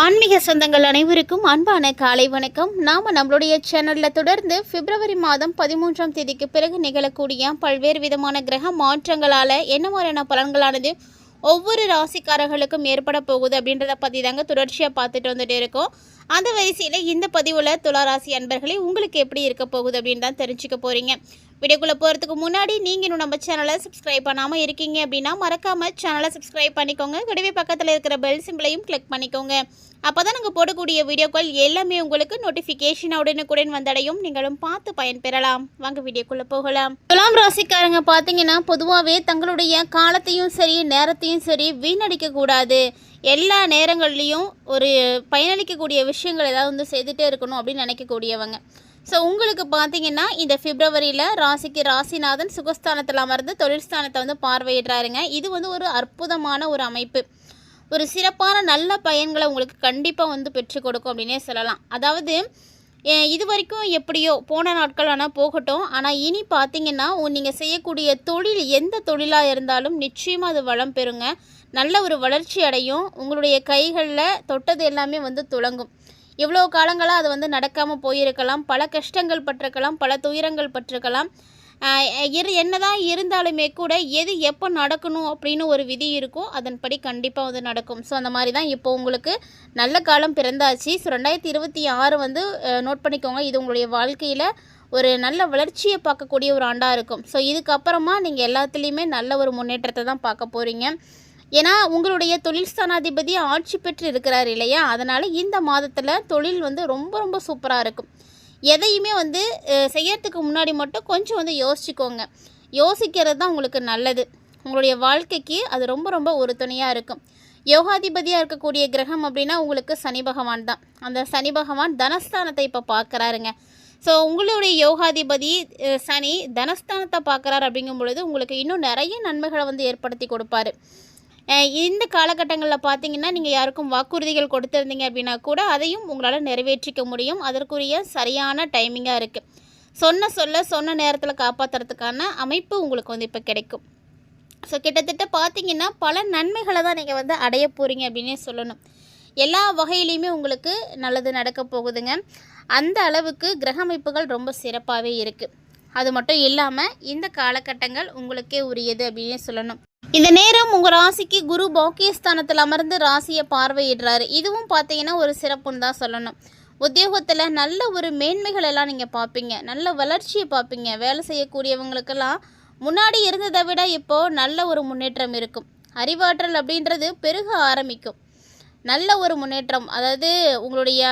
ஆன்மீக சொந்தங்கள் அனைவருக்கும் அன்பான காலை வணக்கம். நாம நம்மளுடைய சேனல்ல தொடர்ந்து பிப்ரவரி மாதம் பதிமூன்றாம் தேதிக்கு பிறகு நிகழக்கூடிய பல்வேறு விதமான கிரக மாற்றங்களால என்ன மாதிரியான பலன்களானது ஒவ்வொரு ராசிக்காரர்களுக்கும் ஏற்பட போகுது அப்படின்றத பற்றி தாங்க தொடர்ச்சியாக பார்த்துட்டு வந்துட்டு இருக்கோம். அந்த வரிசையில் இந்த பதிவில் துளாராசி அன்பர்களே உங்களுக்கு எப்படி இருக்க போகுது அப்படின்னு தான் தெரிஞ்சுக்க போகிறீங்க வீடியோக்குள்ளே போகிறதுக்கு முன்னாடி நீங்கள் இன்னும் நம்ம சேனலை சப்ஸ்கிரைப் பண்ணாமல் இருக்கீங்க அப்படின்னா மறக்காமல் சேனலை சப்ஸ்கிரைப் பண்ணிக்கோங்க. கூடவே பக்கத்தில் இருக்கிற பெல் சிம்பிளையும் கிளிக் பண்ணிக்கோங்க. அப்போ தான் நாங்கள் போடக்கூடிய வீடியோக்கள் எல்லாமே உங்களுக்கு நோட்டிஃபிகேஷன் உடனுக்குடன் வந்தடையும். நீங்களும் பார்த்து பயன்பெறலாம். வாங்க வீடியோக்குள்ளே போகலாம். துலாம் ராசிக்காரங்க பார்த்தீங்கன்னா பொதுவாகவே தங்களுடைய காலத்தையும் சரி நேரத்தையும் சரி வீணடிக்கக்கூடாது எல்லா நேரங்கள்லேயும் ஒரு பயனளிக்கக்கூடிய விஷயங்கள் ஏதாவது வந்து செய்துகிட்டே இருக்கணும் அப்படின்னு நினைக்கக்கூடியவங்க. ஸோ உங்களுக்கு பார்த்தீங்கன்னா இந்த பிப்ரவரியில் ராசிக்கு ராசிநாதன் சுகஸ்தானத்தில் அமர்ந்து தொழில் ஸ்தானத்தை வந்து பார்வையிடுறாருங்க. இது வந்து ஒரு அற்புதமான ஒரு அமைப்பு. ஒரு சிறப்பான நல்ல பயன்களை உங்களுக்கு கண்டிப்பாக வந்து பெற்றுக் கொடுக்கும் அப்படின்னே சொல்லலாம். அதாவது இது வரைக்கும் எப்படியோ போன நாட்கள் ஆனால் போகட்டும். ஆனால் இனி பார்த்தீங்கன்னா நீங்கள் செய்யக்கூடிய தொழில் எந்த தொழிலாக இருந்தாலும் நிச்சயமாக அது வளம் பெறுங்க. நல்ல ஒரு வளர்ச்சி அடையும். உங்களுடைய கைகளில் தொட்டது எல்லாமே வந்து துளங்கும். இவ்வளோ காலங்களாக அது வந்து நடக்காமல் போயிருக்கலாம். பல கஷ்டங்கள் பட்டிருக்கலாம். பல துயரங்கள் பட்டிருக்கலாம். இரு என்னதான் இருந்தாலுமே கூட எது எப்போ நடக்கணும் அப்படின்னு ஒரு விதி இருக்கோ அதன்படி கண்டிப்பாக வந்து நடக்கும். ஸோ அந்த மாதிரி தான் இப்போ உங்களுக்கு நல்ல காலம் பிறந்தாச்சு. ஸோ ரெண்டாயிரத்தி இருபத்தி ஆறு வந்து நோட் பண்ணிக்கோங்க. இது உங்களுடைய வாழ்க்கையில் ஒரு நல்ல வளர்ச்சியை பார்க்கக்கூடிய ஒரு ஆண்டாக இருக்கும். ஸோ இதுக்கப்புறமா நீங்கள் எல்லாத்துலேயுமே நல்ல ஒரு முன்னேற்றத்தை தான் பார்க்க போகிறீங்க ஏன்னா உங்களுடைய தொழில் ஸ்தானாதிபதி ஆட்சி பெற்று இருக்கிறார் இல்லையா? அதனால் இந்த மாதத்தில் தொழில் வந்து ரொம்ப ரொம்ப சூப்பராக இருக்கும். எதையுமே வந்து செய்யறதுக்கு முன்னாடி மட்டும் கொஞ்சம் வந்து யோசிச்சுக்கோங்க. யோசிக்கிறது தான் உங்களுக்கு நல்லது. உங்களுடைய வாழ்க்கைக்கு அது ரொம்ப ரொம்ப ஒரு துணையாக இருக்கும். யோகாதிபதியாக இருக்கக்கூடிய கிரகம் அப்படின்னா உங்களுக்கு சனி பகவான் தான். அந்த சனி பகவான் தனஸ்தானத்தை இப்போ பார்க்குறாருங்க ஸோ உங்களுடைய யோகாதிபதி சனி தனஸ்தானத்தை பார்க்குறாரு அப்படிங்கும் பொழுது உங்களுக்கு இன்னும் நிறைய நன்மைகளை வந்து ஏற்படுத்தி கொடுப்பாரு. இந்த காலகட்டங்களில் பார்த்தீங்கன்னா நீங்கள் யாருக்கும் வாக்குறுதிகள் கொடுத்துருந்தீங்க அப்படின்னா கூட அதையும் உங்களால் நிறைவேற்றிக்க முடியும். அதற்குரிய சரியான டைமிங்காக இருக்குது சொன்ன சொல்ல சொன்ன நேரத்தில் காப்பாற்றுறதுக்கான அமைப்பு உங்களுக்கு வந்து இப்போ கிடைக்கும். ஸோ கிட்டத்தட்ட பார்த்தீங்கன்னா பல நன்மைகளை தான் நீங்கள் வந்து அடைய போகிறீங்க அப்படின்னே சொல்லணும். எல்லா வகையிலையுமே உங்களுக்கு நல்லது நடக்க போகுதுங்க. அந்த அளவுக்கு கிரக அமைப்புகள் ரொம்ப சிறப்பாகவே இருக்குது அது மட்டும் இல்லாமல் இந்த காலகட்டங்கள் உங்களுக்கே உரியது அப்படின்னே சொல்லணும். இந்த நேரம் உங்கள் ராசிக்கு குரு பாக்கியஸ்தானத்தில் அமர்ந்து ராசியை பார்வையிடுறாரு. இதுவும் பார்த்தீங்கன்னா ஒரு சிறப்புன்னு தான் சொல்லணும். உத்தியோகத்தில் நல்ல ஒரு மேன்மைகள் எல்லாம் நீங்கள் பார்ப்பீங்க நல்ல வளர்ச்சியை பார்ப்பீங்க வேலை செய்யக்கூடியவங்களுக்கெல்லாம் முன்னாடி இருந்ததை விட இப்போது நல்ல ஒரு முன்னேற்றம் இருக்கும். அறிவாற்றல் அப்படின்றது பெருக ஆரம்பிக்கும். நல்ல ஒரு முன்னேற்றம். அதாவது உங்களுடைய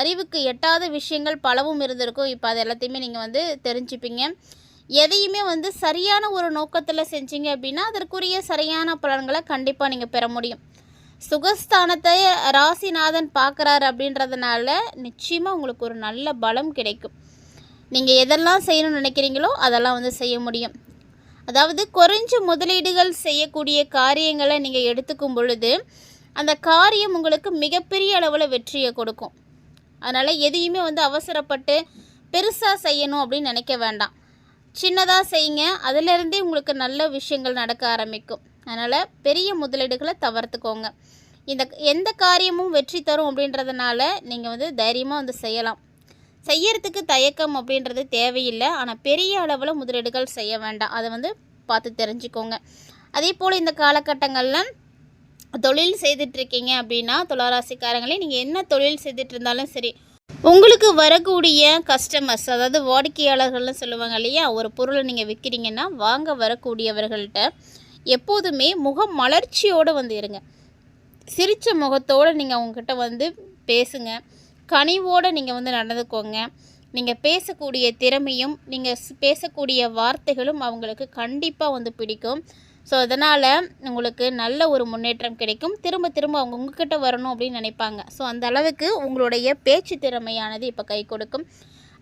அறிவுக்கு எட்டாத விஷயங்கள் பலவும் இருந்திருக்கும். இப்போ அது எல்லாத்தையுமே நீங்கள் வந்து தெரிஞ்சுப்பீங்க. எதையுமே வந்து சரியான ஒரு நோக்கத்தில் செஞ்சீங்க அப்படின்னா அதற்குரிய சரியான பலன்களை கண்டிப்பாக நீங்கள் பெற முடியும். சுகஸ்தானத்தை ராசிநாதன் பார்க்குறாரு அப்படின்றதுனால நிச்சயமாக உங்களுக்கு ஒரு நல்ல பலம் கிடைக்கும். நீங்கள் எதெல்லாம் செய்யணும்னு நினைக்கிறீங்களோ அதெல்லாம் வந்து செய்ய முடியும். அதாவது குறைஞ்ச முதலீடுகள் செய்யக்கூடிய காரியங்களை நீங்கள் எடுத்துக்கும் பொழுது அந்த காரியம் உங்களுக்கு மிகப்பெரிய அளவில் வெற்றியை கொடுக்கும். அதனால் எதையுமே வந்து அவசரப்பட்டு பெருசாக செய்யணும் அப்படின்னு நினைக்க வேண்டாம். சின்னதாக செய்யுங்க. அதிலிருந்தே உங்களுக்கு நல்ல விஷயங்கள் நடக்க ஆரம்பிக்கும். அதனால் பெரிய முதலீடுகளை தவிர்த்துக்கோங்க. இந்த எந்த காரியமும் வெற்றி தரும் அப்படின்றதுனால நீங்கள் வந்து தைரியமாக வந்து செய்யலாம். செய்யறதுக்கு தயக்கம் அப்படின்றது தேவையில்லை. ஆனால் பெரிய அளவில் முதலீடுகள் செய்ய வேண்டாம். அதை வந்து பார்த்து தெரிஞ்சுக்கோங்க. அதே போல் இந்த காலகட்டங்களில் தொழில் செய்துட்ருக்கீங்க அப்படின்னா துளாராசிக்காரங்களே நீங்கள் என்ன தொழில் செய்துட்டு இருந்தாலும் சரி உங்களுக்கு வரக்கூடிய கஸ்டமர்ஸ் அதாவது வாடிக்கையாளர்கள்னு சொல்லுவாங்க இல்லையா ஒரு பொருளை நீங்கள் விற்கிறீங்கன்னா வாங்க வரக்கூடியவர்கள்ட்ட எப்போதுமே முக மலர்ச்சியோடு வந்து இருங்க. சிரித்த முகத்தோடு நீங்கள் அவங்கக்கிட்ட வந்து பேசுங்க. கனிவோடு நீங்கள் வந்து நடந்துக்கோங்க. நீங்கள் பேசக்கூடிய திறமையும் நீங்கள் பேசக்கூடிய வார்த்தைகளும் அவங்களுக்கு கண்டிப்பாக வந்து பிடிக்கும். ஸோ அதனால் உங்களுக்கு நல்ல ஒரு முன்னேற்றம் கிடைக்கும். திரும்ப திரும்ப அவங்க உங்ககிட்ட வரணும் அப்படின்னு நினைப்பாங்க. ஸோ அந்த அளவுக்கு உங்களுடைய பேச்சு திறமையானது இப்போ கை கொடுக்கும்.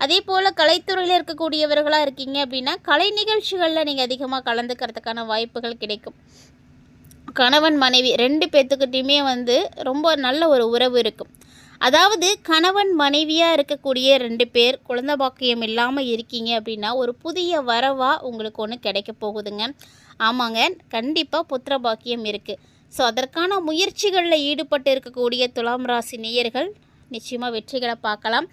அதே போல் கலைத்துறையில் இருக்கக்கூடியவர்களாக இருக்கீங்க அப்படின்னா கலை நிகழ்ச்சிகளில் நீங்கள் அதிகமாக கலந்துக்கிறதுக்கான வாய்ப்புகள் கிடைக்கும். கணவன் மனைவி ரெண்டு பேர்த்துக்கிட்டையுமே வந்து ரொம்ப நல்ல ஒரு உறவு இருக்கும். அதாவது கணவன் மனைவியாக இருக்கக்கூடிய ரெண்டு பேர் குழந்தை பாக்கியம் இல்லாமல் இருக்கீங்க அப்படின்னா ஒரு புதிய வரவாக உங்களுக்கு ஒன்று கிடைக்க போகுதுங்க. ஆமாங்க கண்டிப்பாக புத்திர பாக்கியம் இருக்குது ஸோ அதற்கான முயற்சிகளில் ஈடுபட்டு இருக்கக்கூடிய துலாம் ராசி நேயர்கள் நிச்சயமாக வெற்றிகளை பார்க்கலாம்.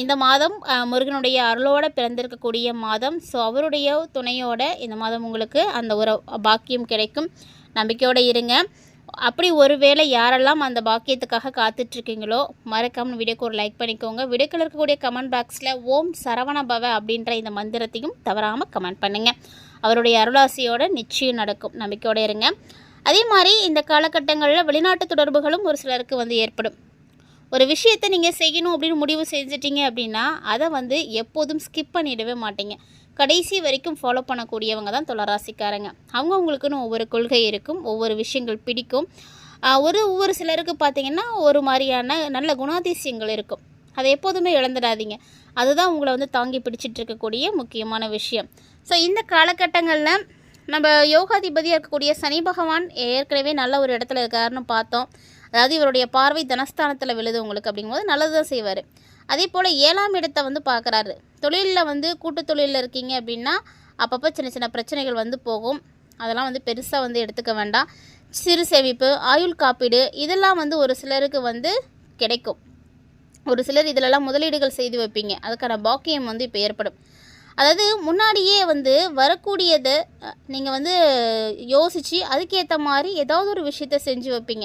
இந்த மாதம் முருகனுடைய அருளோடு பிறந்திருக்கக்கூடிய மாதம். ஸோ அவருடைய துணையோட இந்த மாதம் உங்களுக்கு அந்த ஒரு பாக்கியம் கிடைக்கும். நம்பிக்கையோடு இருங்க. அப்படி ஒருவேளை யாரெல்லாம் அந்த பாக்கியத்துக்காக காத்துட்ருக்கீங்களோ மறக்காமல் வீடியோக்கு ஒரு லைக் பண்ணிக்கோங்க. வீடியோக்கில் இருக்கக்கூடிய கமெண்ட் பாக்ஸில் ஓம் சரவண பவ அப்படின்ற இந்த மந்திரத்தையும் தவறாமல் கமெண்ட் பண்ணுங்கள் அவருடைய அருளாசியோட நிச்சயம் நடக்கும். நம்பிக்கையோடு இருங்க. அதே மாதிரி இந்த காலகட்டங்களில் வெளிநாட்டு தொடர்புகளும் ஒரு சிலருக்கு வந்து ஏற்படும். ஒரு விஷயத்தை நீங்கள் செய்யணும் அப்படின்னு முடிவு செஞ்சிட்டிங்க அப்படின்னா அதை வந்து எப்போதும் ஸ்கிப் பண்ணிடவே மாட்டீங்க. கடைசி வரைக்கும் ஃபாலோ பண்ணக்கூடியவங்க தான் துளராசிக்காரங்க. அவங்கவுங்களுக்குன்னு ஒவ்வொரு கொள்கை இருக்கும் ஒவ்வொரு விஷயங்கள் பிடிக்கும். ஒரு ஒவ்வொரு சிலருக்கு பார்த்தீங்கன்னா ஒரு மாதிரியான நல்ல குணாதிசயங்கள் இருக்கும். அதை எப்போதுமே இழந்துடாதீங்க. அதுதான் உங்களை வந்து தாங்கி பிடிச்சிட்டு இருக்கக்கூடிய முக்கியமான விஷயம். ஸோ இந்த காலகட்டங்களில் நம்ம யோகாதிபதியாக இருக்கக்கூடிய சனி பகவான் ஏற்கனவே நல்ல ஒரு இடத்துல இருக்காருன்னு பார்த்தோம். அதாவது இவருடைய பார்வை தனஸ்தானத்தில் விழுது உங்களுக்கு அப்படிங்கும்போது நல்லது தான் செய்வார். அதே போல் ஏழாம் இடத்தை வந்து பார்க்குறாரு. தொழிலில் வந்து கூட்டு தொழிலில் இருக்கீங்க அப்படின்னா அப்பப்போ சின்ன சின்ன பிரச்சனைகள் வந்து போகும். அதெல்லாம் வந்து பெருசாக வந்து எடுத்துக்க வேண்டாம். சிறு சேமிப்பு ஆயுள் காப்பீடு இதெல்லாம் வந்து ஒரு சிலருக்கு வந்து கிடைக்கும். ஒரு சிலர் இதிலெல்லாம் முதலீடுகள் செய்து வைப்பீங்க. அதுக்கான பாக்கியம் வந்து இப்போ ஏற்படும். அதாவது முன்னாடியே வந்து வரக்கூடியதை நீங்கள் வந்து யோசித்து அதுக்கேற்ற மாதிரி ஏதாவது ஒரு விஷயத்த செஞ்சு வைப்பீங்க.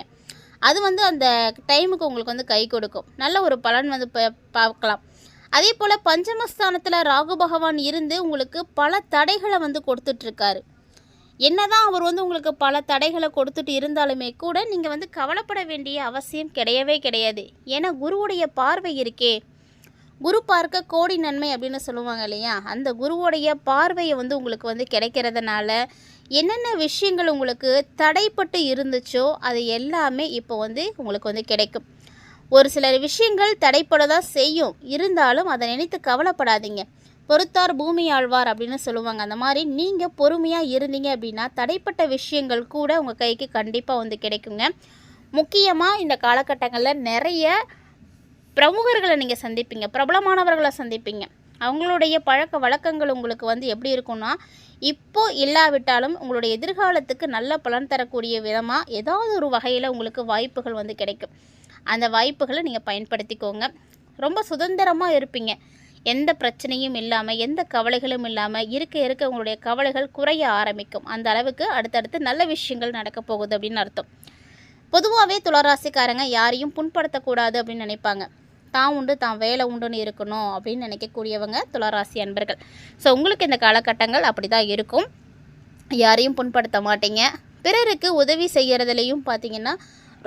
அது வந்து அந்த டைமுக்கு உங்களுக்கு வந்து கை கொடுக்கும். நல்ல ஒரு பலன் வந்து ப- பார்க்கலாம். அதே போல் பஞ்சமஸ்தானத்தில் ராகு பகவான் இருந்து உங்களுக்கு பல தடைகளை வந்து கொடுத்துட்ருக்காரு. என்னதான் அவர் வந்து உங்களுக்கு பல தடைகளை கொடுத்துட்டு இருந்தாலுமே கூட நீங்கள் வந்து கவலைப்பட வேண்டிய அவசியம் கிடையவே கிடையாது. ஏன்னா குருவுடைய பார்வை இருக்கே. குரு பார்க்க கோடி நன்மை அப்படின்னு சொல்லுவாங்க இல்லையா? அந்த குருவுடைய பார்வையை வந்து உங்களுக்கு வந்து கிடைக்கிறதுனால என்னென்ன விஷயங்கள் உங்களுக்கு தடைப்பட்டு இருந்துச்சோ அது எல்லாமே இப்போ வந்து உங்களுக்கு வந்து கிடைக்கும். ஒரு சில விஷயங்கள் தடைப்பட தான் செய்யும். இருந்தாலும் அதை நினைத்து கவலைப்படாதீங்க. பொறுத்தார் பூமி ஆழ்வார் அப்படின்னு சொல்லுவாங்க. அந்த மாதிரி நீங்கள் பொறுமையாக இருந்தீங்க அப்படின்னா தடைப்பட்ட விஷயங்கள் கூட உங்கள் கைக்கு கண்டிப்பாக வந்து கிடைக்குங்க. முக்கியமாக இந்த காலகட்டங்களில் நிறைய பிரமுகர்களை நீங்கள் சந்திப்பீங்க. பிரபலமானவர்களை சந்திப்பீங்க. அவங்களுடைய பழக்க வழக்கங்கள் உங்களுக்கு வந்து எப்படி இருக்கும்னா இப்போ இல்லாவிட்டாலும் உங்களுடைய எதிர்காலத்துக்கு நல்ல பலன் தரக்கூடிய விதமாக ஏதாவது ஒரு வகையில் உங்களுக்கு வாய்ப்புகள் வந்து கிடைக்கும். அந்த வாய்ப்புகளை நீங்கள் பயன்படுத்திக்கோங்க. ரொம்ப சுதந்திரமாக இருப்பீங்க. எந்த பிரச்சனையும் இல்லாமல் எந்த கவலைகளும் இல்லாமல் இருக்க இருக்க உங்களுடைய கவலைகள் குறைய ஆரம்பிக்கும். அந்த அளவுக்கு அடுத்தடுத்து நல்ல விஷயங்கள் நடக்க போகுது அப்படின்னு அர்த்தம். பொதுவாகவே துளராசிக்காரங்க யாரையும் புண்படுத்தக்கூடாது அப்படின்னு நினைப்பாங்க. தான் உண்டு தான் வேலை உண்டுன்னு இருக்கணும் அப்படின்னு நினைக்கக்கூடியவங்க துளராசி அன்பர்கள். ஸோ உங்களுக்கு இந்த காலகட்டங்கள் அப்படி தான் இருக்கும். யாரையும் புண்படுத்த மாட்டீங்க. பிறருக்கு உதவி செய்கிறதுலையும் பார்த்திங்கன்னா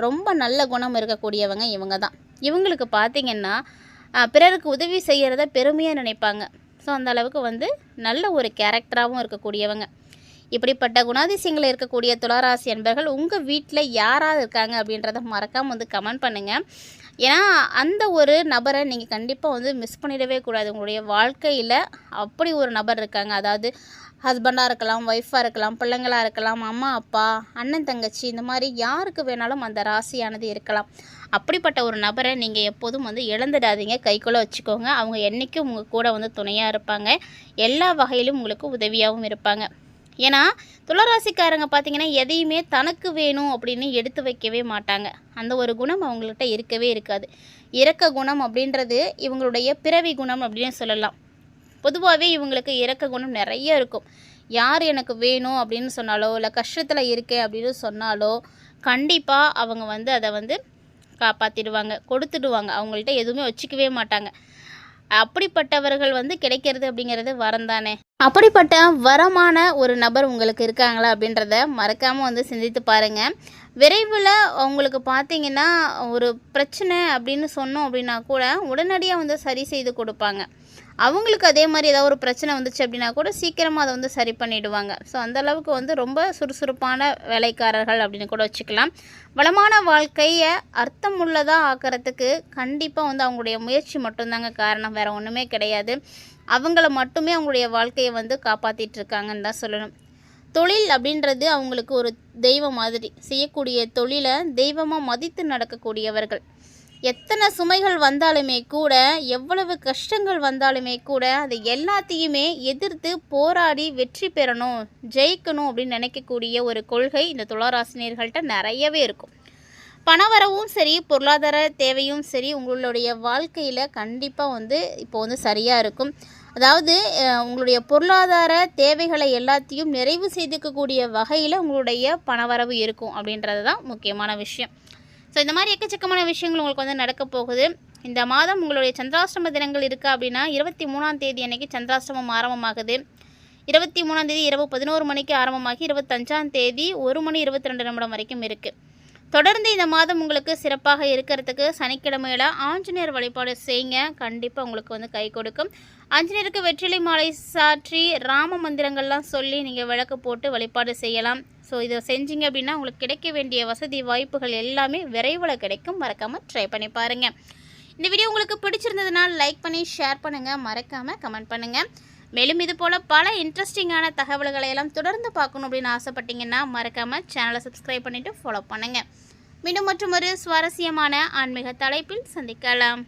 ரொம்ப நல்ல குணம் இருக்கக்கூடியவங்க இவங்க தான் இவங்களுக்கு பார்த்தீங்கன்னா பிறருக்கு உதவி செய்கிறத பெருமையாக நினைப்பாங்க. ஸோ அந்த அளவுக்கு வந்து நல்ல ஒரு கேரக்டராகவும் இருக்கக்கூடியவங்க. இப்படிப்பட்ட குணாதிசயங்கள் இருக்கக்கூடிய துளாராசி அன்பர்கள் உங்கள் வீட்டில் யாராவது இருக்காங்க அப்படின்றத மறக்காமல் வந்து கமெண்ட் பண்ணுங்கள் ஏன்னா அந்த ஒரு நபரை நீங்கள் கண்டிப்பாக வந்து மிஸ் பண்ணிடவே கூடாது. உங்களுடைய வாழ்க்கையில் அப்படி ஒரு நபர் இருக்காங்க. அதாவது ஹஸ்பண்டாக இருக்கலாம் ஒய்ஃபாக இருக்கலாம் பிள்ளைங்களாக இருக்கலாம் அம்மா அப்பா அண்ணன் தங்கச்சி இந்த மாதிரி யாருக்கு வேணாலும் அந்த ராசியானது இருக்கலாம். அப்படிப்பட்ட ஒரு நபரை நீங்கள் எப்போதும் வந்து இழந்துடாதீங்க. கைக்குள்ளே வச்சுக்கோங்க. அவங்க என்றைக்கும் உங்கள் கூட வந்து துணையாக இருப்பாங்க. எல்லா வகையிலும் உங்களுக்கு உதவியாகவும் இருப்பாங்க. ஏன்னா துளராசிக்காரங்க பார்த்தீங்கன்னா எதையுமே தனக்கு வேணும் அப்படின்னு எடுத்து வைக்கவே மாட்டாங்க. அந்த ஒரு குணம் அவங்கள்ட்ட இருக்கவே இருக்காது. இறக்க குணம் அப்படின்றது இவங்களுடைய பிறவி குணம் அப்படின்னு சொல்லலாம். பொதுவாகவே இவங்களுக்கு இறக்க குணம் நிறைய இருக்கும். யார் எனக்கு வேணும் அப்படின்னு சொன்னாலோ இல்லை கஷ்டத்தில் இருக்கேன் அப்படின்னு சொன்னாலோ கண்டிப்பாக அவங்க வந்து அதை வந்து காப்பாற்றிடுவாங்க கொடுத்துடுவாங்க. அவங்கள்ட்ட எதுவுமே வச்சுக்கவே மாட்டாங்க. அப்படிப்பட்டவர்கள் வந்து கிடைக்கிறது அப்படிங்கிறது வரம் தானே? அப்படிப்பட்ட வரமான ஒரு நபர் உங்களுக்கு இருக்காங்களா அப்படின்றத மறக்காமல் வந்து சிந்தித்து பாருங்கள் விரைவில் அவங்களுக்கு பார்த்தீங்கன்னா ஒரு பிரச்சனை அப்படின்னு சொன்னோம் அப்படின்னா கூட உடனடியாக வந்து சரி செய்து கொடுப்பாங்க. அவங்களுக்கு அதே மாதிரி ஏதாவது ஒரு பிரச்சனை வந்துச்சு அப்படின்னா கூட சீக்கிரமாக அதை வந்து சரி பண்ணிவிடுவாங்க ஸோ அந்தளவுக்கு வந்து ரொம்ப சுறுசுறுப்பான வேலைக்காரர்கள் அப்படின்னு கூட வச்சுக்கலாம். வளமான வாழ்க்கையை அர்த்தமுள்ளதாக ஆக்கிறதுக்கு கண்டிப்பாக வந்து அவங்களுடைய முயற்சி மட்டும்தாங்க காரணம். வேறு ஒன்றுமே கிடையாது. அவங்கள மட்டுமே அவங்களுடைய வாழ்க்கையை வந்து காப்பாற்றிட்டு இருக்காங்கன்னு தான் சொல்லணும். தொழில் அப்படின்றது அவங்களுக்கு ஒரு தெய்வம் மாதிரி. செய்யக்கூடிய தொழிலை தெய்வமாக மதித்து நடக்கக்கூடியவர்கள். எத்தனை சுமைகள் வந்தாலுமே கூட எவ்வளவு கஷ்டங்கள் வந்தாலுமே கூட அது எல்லாத்தையுமே எதிர்த்து போராடி வெற்றி பெறணும் ஜெயிக்கணும் அப்படின்னு நினைக்கக்கூடிய ஒரு கொள்கை இந்த துளாராசினியர்கள்ட்ட நிறையவே இருக்கும். பணவரவும் சரி பொருளாதார தேவையும் சரி உங்களுடைய வாழ்க்கையில் கண்டிப்பாக வந்து இப்போ வந்து சரியாக இருக்கும். அதாவது உங்களுடைய பொருளாதார தேவைகளை எல்லாத்தையும் நிறைவு செய்துக்கக்கூடிய வகையில் உங்களுடைய பணவரவு இருக்கும் அப்படின்றது தான் முக்கியமான விஷயம். ஸோ இந்த மாதிரி எக்கச்சக்கமான விஷயங்கள் உங்களுக்கு வந்து நடக்க போகுது. இந்த மாதம் உங்களுடைய சந்திராஷ்டம தினங்கள் இருக்குது அப்படின்னா இருபத்தி மூணாம் தேதி அன்னைக்கு சந்திராஷ்டமம் ஆரம்பமாகுது. இருபத்தி மூணாம் தேதி இரவு பதினோரு மணிக்கு ஆரம்பமாகி இருபத்தஞ்சாம் தேதி ஒரு மணி இருபத்தி ரெண்டு நிமிடம் வரைக்கும் இருக்குது தொடர்ந்து இந்த மாதம் உங்களுக்கு சிறப்பாக இருக்கிறதுக்கு சனிக்கிழமையில் ஆஞ்சநேயர் வழிபாடு செய்யுங்க. கண்டிப்பாக உங்களுக்கு வந்து கை கொடுக்கும். ஆஞ்சநேயருக்கு வெற்றிலை மாலை சாற்றி ராம மந்திரங்கள்லாம் சொல்லி நீங்கள் விளக்கு போட்டு வழிபாடு செய்யலாம். ஸோ இதை செஞ்சீங்க அப்படின்னா உங்களுக்கு கிடைக்க வேண்டிய வசதி வாய்ப்புகள் எல்லாமே விரைவில் கிடைக்கும். மறக்காமல் ட்ரை பண்ணி பாருங்கள் இந்த வீடியோ உங்களுக்கு பிடிச்சிருந்ததுனால் லைக் பண்ணி ஷேர் பண்ணுங்கள் மறக்காமல் கமெண்ட் பண்ணுங்கள் மேலும் இது போல் பல இன்ட்ரெஸ்டிங்கான தகவல்களை எல்லாம் தொடர்ந்து பார்க்கணும் அப்படின்னு ஆசைப்பட்டீங்கன்னா மறக்காமல் சேனலை சப்ஸ்கிரைப் பண்ணிவிட்டு ஃபாலோ பண்ணுங்கள் மீண்டும் மற்றும் ஒரு சுவாரஸ்யமான ஆன்மீக தலைப்பில் சந்திக்கலாம்.